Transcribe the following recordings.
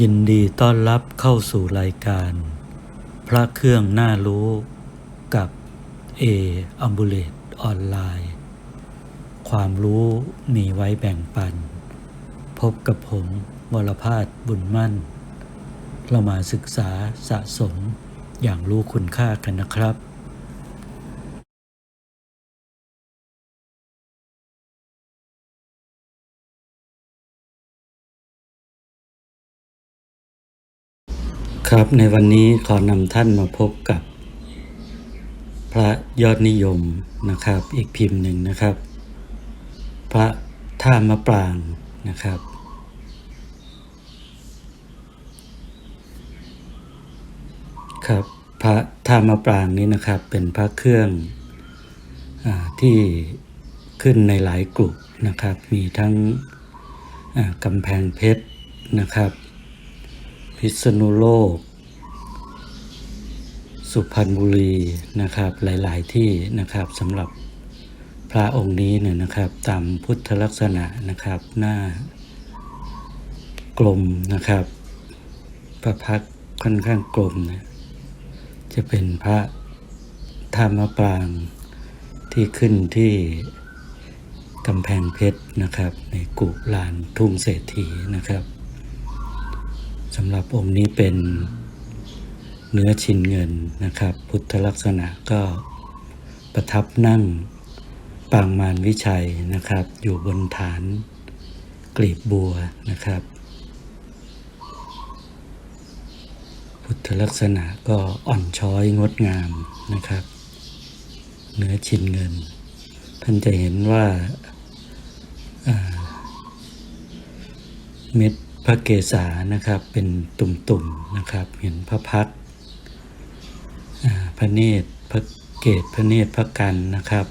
ยินดีต้อนรับเข้าสู่รายการ พระเครื่องน่ารู้กับเออัมบูเลตออนไลน์ ความรู้มีไว้แบ่งปัน พบกับผมวรพาสบุญมั่น เรามาศึกษาสะสมอย่างรู้คุณค่ากันนะครับ ครับในวันนี้ขอนำท่านมาพบกับ พระยอดนิยมนะครับ อีกพิมพ์หนึ่งนะครับ พระท่ามะปรางนะครับ ครับพระท่ามะปรางนี้นะครับเป็นพระเครื่องอที่ขึ้นในหลายกลุ่มนะครับ มีทั้งกำแพงเพชรนะครับ พิษณุโลก สุพรรณบุรีนะครับหลายๆที่นะครับสำหรับพระองค์นี้เนี่ยนะครับตามพุทธลักษณะนะครับหน้ากลมนะครับพระพักค่อนข้างกลมนะจะเป็นพระธรรมปรางที่ขึ้นที่กำแพงเพชรนะครับ ในกุลานทุ่งเศรษฐีนะครับ สำหรับองค์นี้เป็นเนื้อชินเงินนะครับ พุทธลักษณะก็ประทับนั่งปางมารวิชัยนะครับ อยู่บนฐานกลีบบัวนะครับ พุทธลักษณะก็อ่อนช้อยงดงามนะครับ เนื้อชินเงิน ท่านจะเห็นว่าเม็ด พระเกศานะครับเป็นตุ่มๆนะครับ เห็นพระพักพระเนตรพระเกศพระเนตรพระกันนะครับ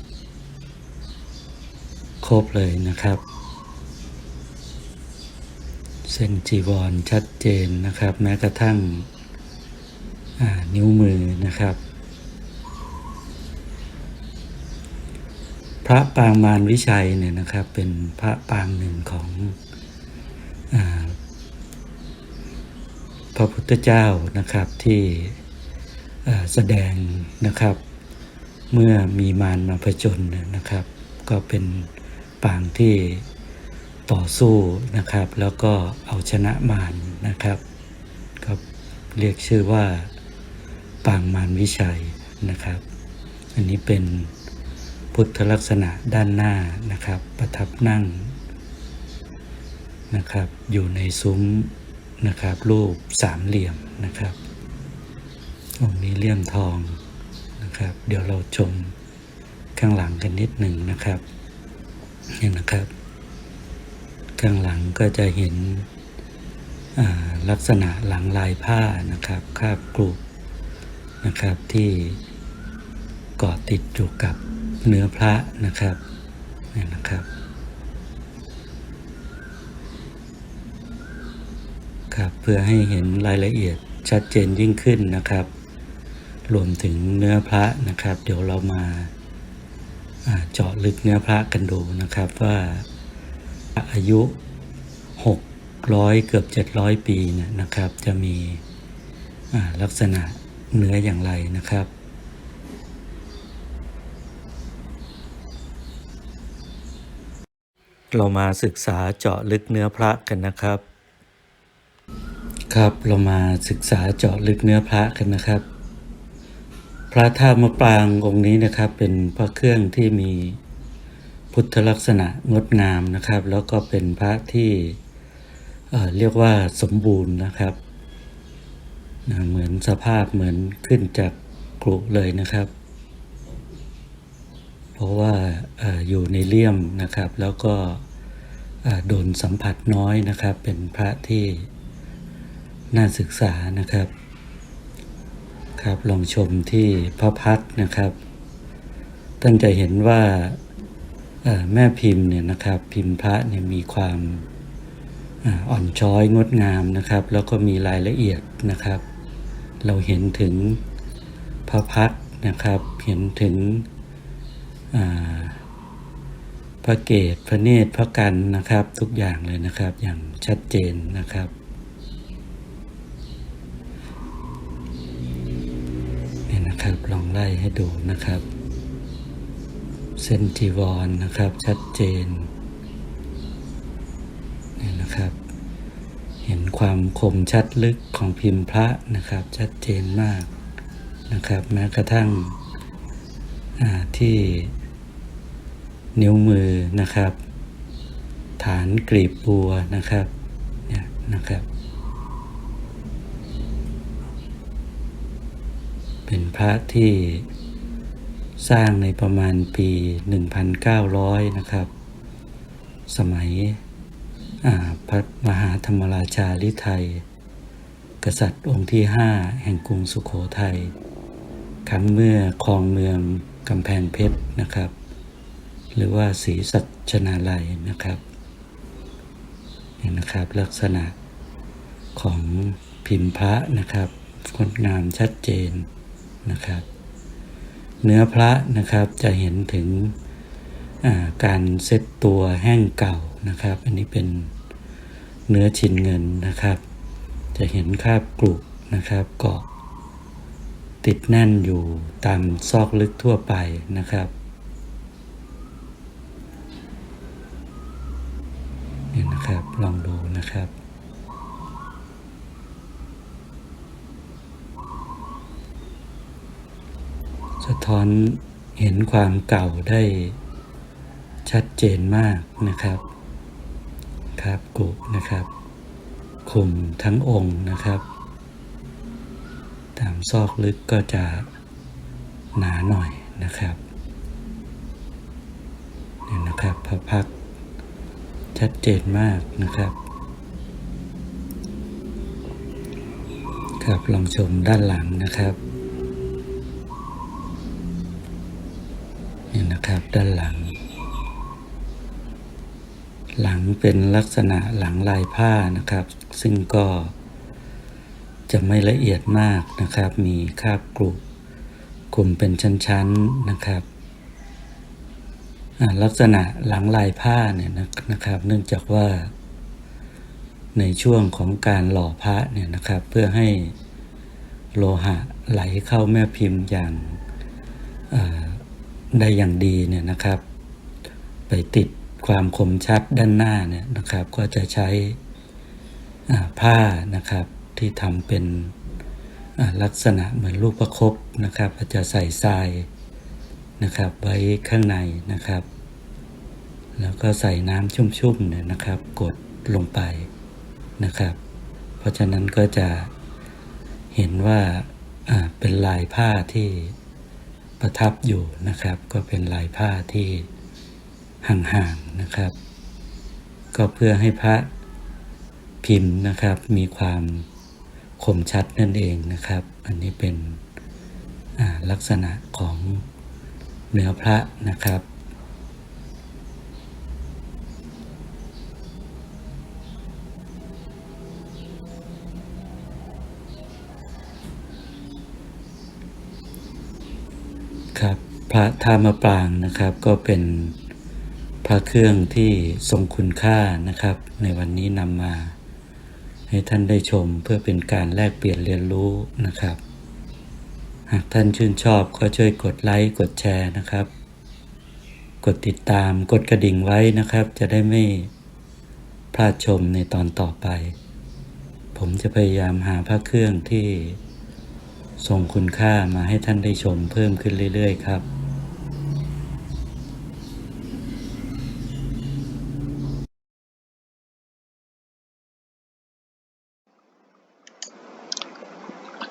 ครบเลยนะครับ เส้นจีวรชัดเจนนะครับ แม้กระทั่งนิ้วมือนะครับ พระปางมารวิชัยเนี่ยนะครับเป็นพระปางหนึ่งของอ พระพุทธเจ้านะครับที่แสดงนะครับ เมื่อมีมารมาผจญนะครับ ก็เป็นปางที่ต่อสู้นะครับ แล้วก็เอาชนะมารนะครับก็เรียกชื่อว่าปางมารวิชัยนะครับ อันนี้เป็นพุทธลักษณะด้านหน้านะครับ ประทับนั่งนะครับ อยู่ในซุ้ม นะครับ รูปสามเหลี่ยมนะครับองค์นี้เลี่ยมทองนะครับ เดี๋ยวเราชมข้างหลังกันนิดหนึ่งนะครับนี่นะครับ ข้างหลังก็จะเห็นลักษณะหลังลายผ้านะครับ คาบกรุบนะครับที่เกาะติดอยู่กับเนื้อพระนะครับนี่นะครับ ครับ เพื่อให้เห็นรายละเอียดชัดเจนยิ่งขึ้นนะครับ รวมถึงเนื้อพระนะครับ เดี๋ยวเรามาเจาะลึกเนื้อพระกันดูนะครับว่าอายุ 600 เกือบ 700 ปีเนี่ยนะครับ จะมีลักษณะเนื้ออย่างไรนะครับเรามาศึกษาเจาะลึกเนื้อพระกันนะครับ ครับ เรามาศึกษาเจาะลึกเนื้อพระกันนะครับ พระธาตุมะปรางองค์นี้นะครับ เป็นพระเครื่องที่มีพุทธลักษณะงดงามนะครับ แล้วก็เป็นพระที่เอ่อเรียกว่าสมบูรณ์นะครับนะเหมือนสภาพเหมือนขึ้นจากกรุเลยนะครับ เพราะว่าออยู่ในเลี่ยมนะครับ แล้วก็โดนสัมผัสน้อยนะครับ เป็นพระที่ น่าศึกษานะครับ ครับลองชมที่พระพักนะครับ ท่านจะเห็นว่าแม่พิมพ์เนี่ยนะครับ พิมพ์พระเนี่ยมีความอ่อนช้อยงดงามนะครับ แล้วก็มีรายละเอียดนะครับ เราเห็นถึงพระพักนะครับ เห็นถึงพระเกศพระเนตรพระกันนะครับ ทุกอย่างเลยนะครับ อย่างชัดเจนนะครับ ไล่ให้ดูนะครับ เส้นจีวรนนะครับชัดเจนนี่นะครับ เห็นความคมชัดลึกของพิมพ์พระนะครับ ชัดเจนมากนะครับ แม้กระทั่งที่นิ้วมือนะครับ ฐานกรีบบัวนะครับเนี่ยนะครับ เป็นพระที่สร้างในประมาณปี 1,900 นะครับ สมัยพระมหาธรรมราชาลิไทย กษัตริย์องค์ที่ 5 แห่งกรุงสุขโขทัยครั้งเมื่อครองเมืองกำแพงเพชรนะครับ หรือว่าศรีสัชนาลัยนะครับนี่นะครับลักษณะของพิมพ์พระนะครับงดงามชัดเจน นะครับ เนื้อพระนะครับจะเห็นถึงาการเซตตัวแห้งเก่านะครับ อันนี้เป็นเนื้อชิ้นเงินนะครับ จะเห็นคราบกรุนะครับเกาะติดแน่นอยู่ตามซอกลึกทั่วไปนะครับนี่นะครับลองดูนะครับ สะท้อนเห็นความเก่าได้ชัดเจนมากนะครับ ครับกุนะครับคุมทั้งองค์นะครับ ตามซอกลึกก็จะหนาหน่อยนะครับเนี่ยนะครับพระพักชัดเจนมากนะครับ ครับลองชมด้านหลังนะครับ นะครับ ด้านหลัง หลังเป็นลักษณะหลังลายผ้านะครับ ซึ่งก็จะไม่ละเอียดมากนะครับ มีคาบกรุกลุ่มเป็นชั้นๆนะครับลักษณะหลังลายผ้าเนี่ยนะนะครับ เนื่องจากว่าในช่วงของการหล่อพระเนี่ยนะครับ เพื่อให้โลหะไหลเข้าแม่พิมพ์อย่าง ได้อย่างดีเนี่ยนะครับ ไปติดความคมชัดด้านหน้าเนี่ยนะครับ ก็จะใช้ผ้านะครับที่ทำเป็นลักษณะเหมือนลูกประคบนะครับ อาจจะใส่ทรายนะครับ ไว้ข้างในนะครับ แล้วก็ใส่น้ำชุ่มๆเนี่ยนะครับ กดลงไปนะครับ เพราะฉะนั้นก็จะเห็นว่าเป็นลายผ้าที่ ประทับอยู่นะครับ ก็เป็นลายผ้าที่ห่างๆนะครับ ก็เพื่อให้พระพิมพ์นะครับ มีความคมชัดนั่นเองนะครับ อันนี้เป็นลักษณะของเนื้อพระนะครับ ครับ พระธรรมปรางนะครับ ก็เป็นพระเครื่องที่ทรงคุณค่านะครับ ในวันนี้นำมา ให้ท่านได้ชมเพื่อเป็นการแลกเปลี่ยนเรียนรู้นะครับ หากท่านชื่นชอบก็ช่วยกดไลค์กดแชร์นะครับ กดติดตามกดกระดิ่งไว้นะครับ จะได้ไม่พลาดชมในตอนต่อไป ผมจะพยายามหาพระเครื่องที่ ทรงคุณค่ามาให้ท่านได้ชมเพิ่มขึ้นเรื่อย ๆ ครับ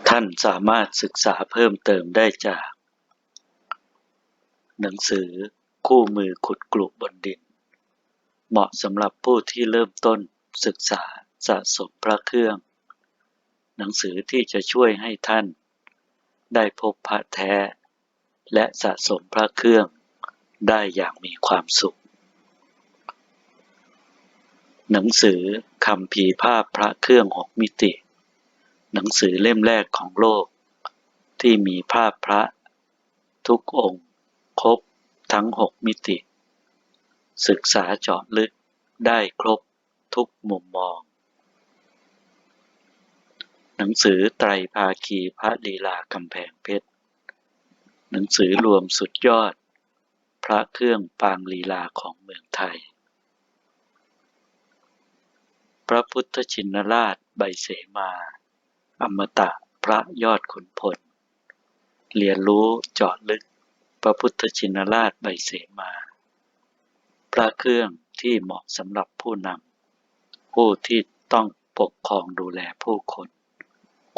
ท่านสามารถศึกษาเพิ่มเติมได้จาก หนังสือคู่มือขุดกลุบนดิน เหมาะสำหรับผู้ที่เริ่มต้นศึกษาสะสมพระเครื่อง หนังสือที่จะช่วยให้ท่าน ได้พบพระแท้ และสะสมพระเครื่องได้อย่างมีความสุข หนังสือคำพีภาพพระเครื่องหกมิติ หนังสือเล่มแรกของโลก ที่มีภาพพระ ทุกองค์ ครบทั้งหกมิติ ศึกษาเจาะลึกได้ครบทุกมุมมอง หนังสือไตรภาคีพระลีลากำแพงเพชร หนังสือรวมสุดยอด พระเครื่องปางลีลาของเมืองไทย พระพุทธชินราชใบเสมา อมตะพระยอดขุนพล เรียนรู้เจาะลึก พระพุทธชินราชใบเสมา พระเครื่องที่เหมาะสำหรับผู้นำผู้ที่ต้องปกครองดูแลผู้คน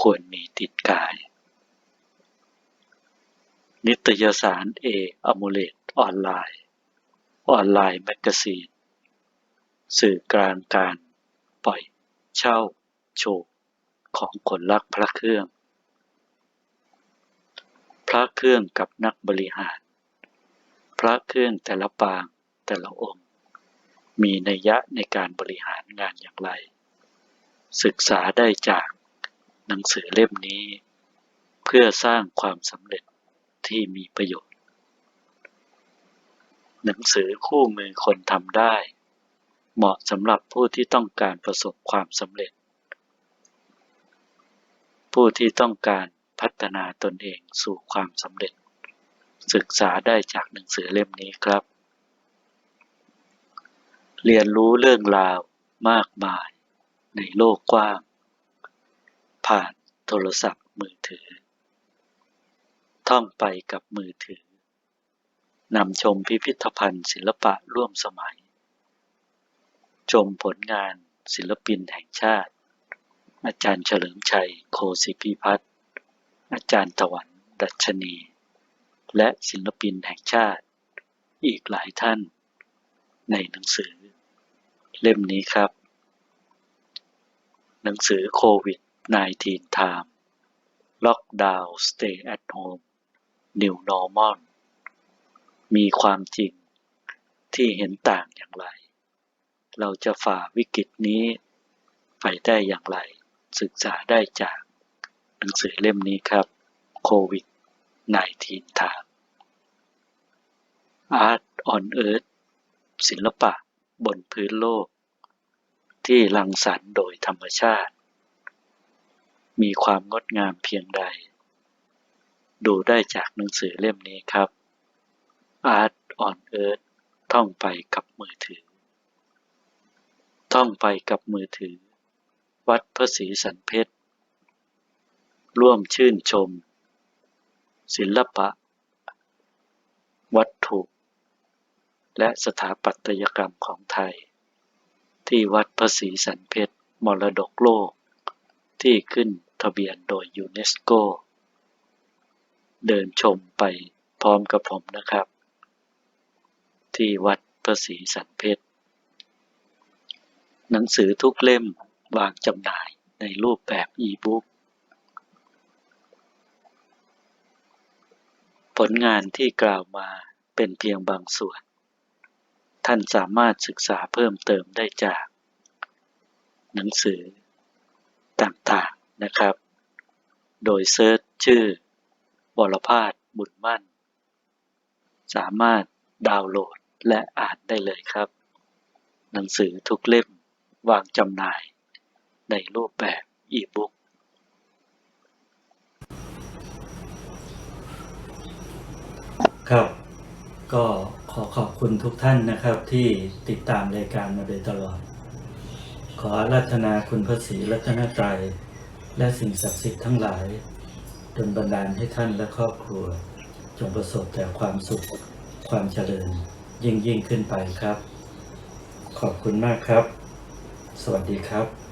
ควรมีติดกาย นิตยสารเออมูเลตออนไลน์ ออนไลน์แมกกาซีน สื่อกลางการปล่อยเช่า โชว์ของคนรักพระเครื่อง พระเครื่องกับนักบริหาร พระเครื่องแต่ละปางแต่ละองค์ มีนัยยะในการบริหารงานอย่างไร ศึกษาได้จาก หนังสือเล่มนี้ เพื่อสร้างความสำเร็จที่มีประโยชน์ หนังสือคู่มือคนทำได้ เหมาะสำหรับผู้ที่ต้องการประสบความสำเร็จ ผู้ที่ต้องการพัฒนาตนเองสู่ความสำเร็จ ศึกษาได้จากหนังสือเล่มนี้ครับ เรียนรู้เรื่องราวมากมายในโลกกว้าง ผ่านโทรศัพท์มือถือ ท่องไปกับมือถือนำชมพิพิธภัณฑ์ศิลปะร่วมสมัย ชมผลงานศิลปินแห่งชาติ อาจารย์เฉลิมชัยโคสิพิพัฒน์อาจารย์ตะวันดัชนี และศิลปินแห่งชาติ อีกหลายท่าน ในหนังสือ เล่มนี้ครับ หนังสือโควิด -19 Time Lockdown Stay at Home New Normal มีความจริงที่เห็นต่างอย่างไร เราจะฝ่าวิกฤตนี้ไปได้อย่างไร ศึกษาได้จากหนังสือเล่มนี้ครับโควิด -19 Time Art on Earth ศิลปะบนพื้นโลก ที่รังสรรค์โดยธรรมชาติ มีความงดงามเพียงใด ดูได้จากหนังสือเล่มนี้ครับ Art on Earth ท่องไปกับมือถือ ท่องไปกับมือถือ วัดพระศรีสันเพชร ร่วมชื่นชม ศิลปะ วัตถุ และสถาปัตยกรรมของไทย ที่วัดพระศรีสันเพชร มรดกโลกที่ขึ้น ทะเบียนโดยยูเนสโก เดินชมไปพร้อมกับผมนะครับ ที่วัดพระศรีสันเพชร หนังสือทุกเล่มวางจำหน่ายในรูปแบบอีบุ๊กผลงานที่กล่าวมาเป็นเพียงบางส่วน ท่านสามารถศึกษาเพิ่มเติมได้จาก หนังสือต่างๆ นะครับ โดยเซิร์ชชื่อวรพาสบุญมั่น สามารถดาวน์โหลดและอ่านได้เลยครับ หนังสือทุกเล่มวางจำหน่ายในรูปแบบอีบุ๊กครับ ก็ขอขอบคุณทุกท่านนะครับที่ติดตามรายการมาโดยตลอด ขอราธนาคุณพระศรีรัตนตรัย และสิ่งศักดิ์สิทธิ์ทั้งหลายดลบันดาลให้ท่านและครอบครัว จงประสบแต่ความสุขความเจริญ ยิ่งยิ่งขึ้นไปครับ ขอบคุณมากครับ สวัสดีครับ